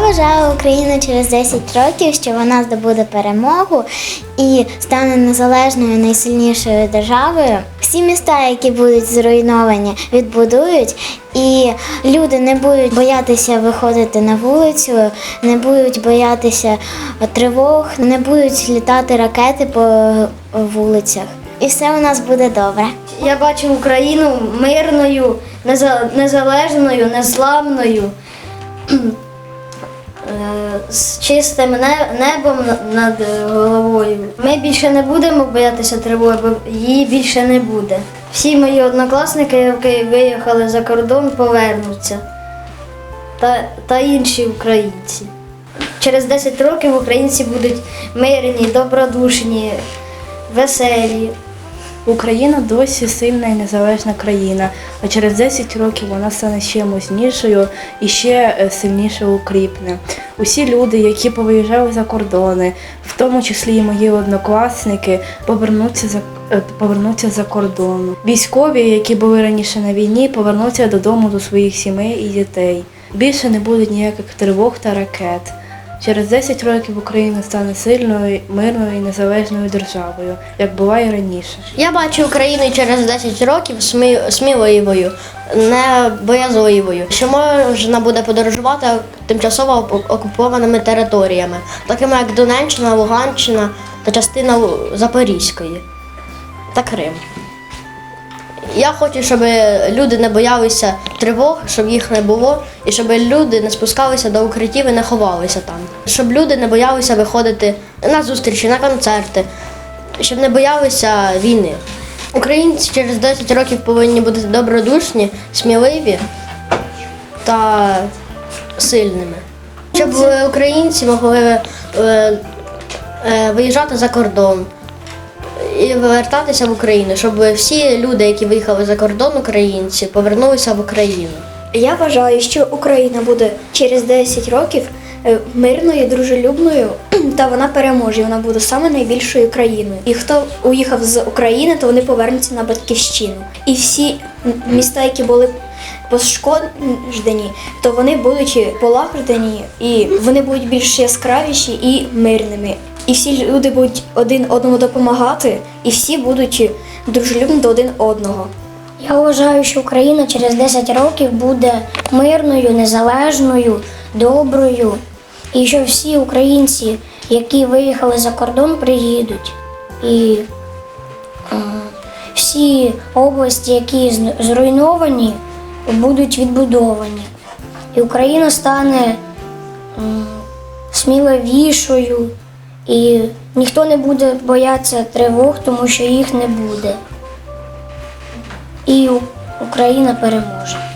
бажаю Україні через 10 років, що вона здобуде перемогу і стане незалежною найсильнішою державою. Всі міста, які будуть зруйновані, відбудують, і люди не будуть боятися виходити на вулицю, не будуть боятися тривог, не будуть літати ракети по вулицях. І все у нас буде добре. Я бачу Україну мирною, неза- незалежною, незламною, з чистим не- небом над головою. Ми більше не будемо боятися тривоги, бо її більше не буде. Всі мої однокласники, які виїхали за кордон, повернуться. Та, та інші українці. Через 10 років українці будуть мирні, добродушні, веселі. Україна досі сильна і незалежна країна, а через 10 років вона стане ще мощнішою і ще е, сильніше укріпне. Усі люди, які повиїжджали за кордони, в тому числі і мої однокласники, повернуться за е, повернуться за кордону. Військові, які були раніше на війні, повернуться додому до своїх сімей і дітей. Більше не буде ніяких тривог та ракет. Через 10 років Україна стане сильною, мирною і незалежною державою, як була і раніше. Я бачу Україну через 10 років смі- сміливою, не боязливою, що можна буде подорожувати тимчасово оку- окупованими територіями, такими як Донеччина, Луганщина та частина Запорізької та Крим. Я хочу, щоб люди не боялися тривог, щоб їх не було, і щоб люди не спускалися до укриттів і не ховалися там. Щоб люди не боялися виходити на зустрічі, на концерти, щоб не боялися війни. Українці через 10 років повинні бути добродушні, сміливі та сильними. Щоб е, українці могли е, е, виїжджати за кордон і повертатися в Україну, щоб всі люди, які виїхали за кордон, українці, повернулися в Україну. Я вважаю, що Україна буде через 10 років е, мирною, дружелюбною, та вона переможе. Вона буде саме найбільшою країною. І хто уїхав з України, то вони повернуться на батьківщину. І всі міста, які були пошкоджені, то вони будуть полагоджені і вони будуть більш яскравіші і мирними. І всі люди будуть один одному допомагати, і всі будуть дружелюбні до один одного. Я вважаю, що Україна через 10 років буде мирною, незалежною, доброю, і що всі українці, які виїхали за кордон, приїдуть. І е, всі області, які зруйновані, будуть відбудовані. І Україна стане сміливішою, і ніхто не буде боятися тривог, тому що їх не буде і Україна переможе.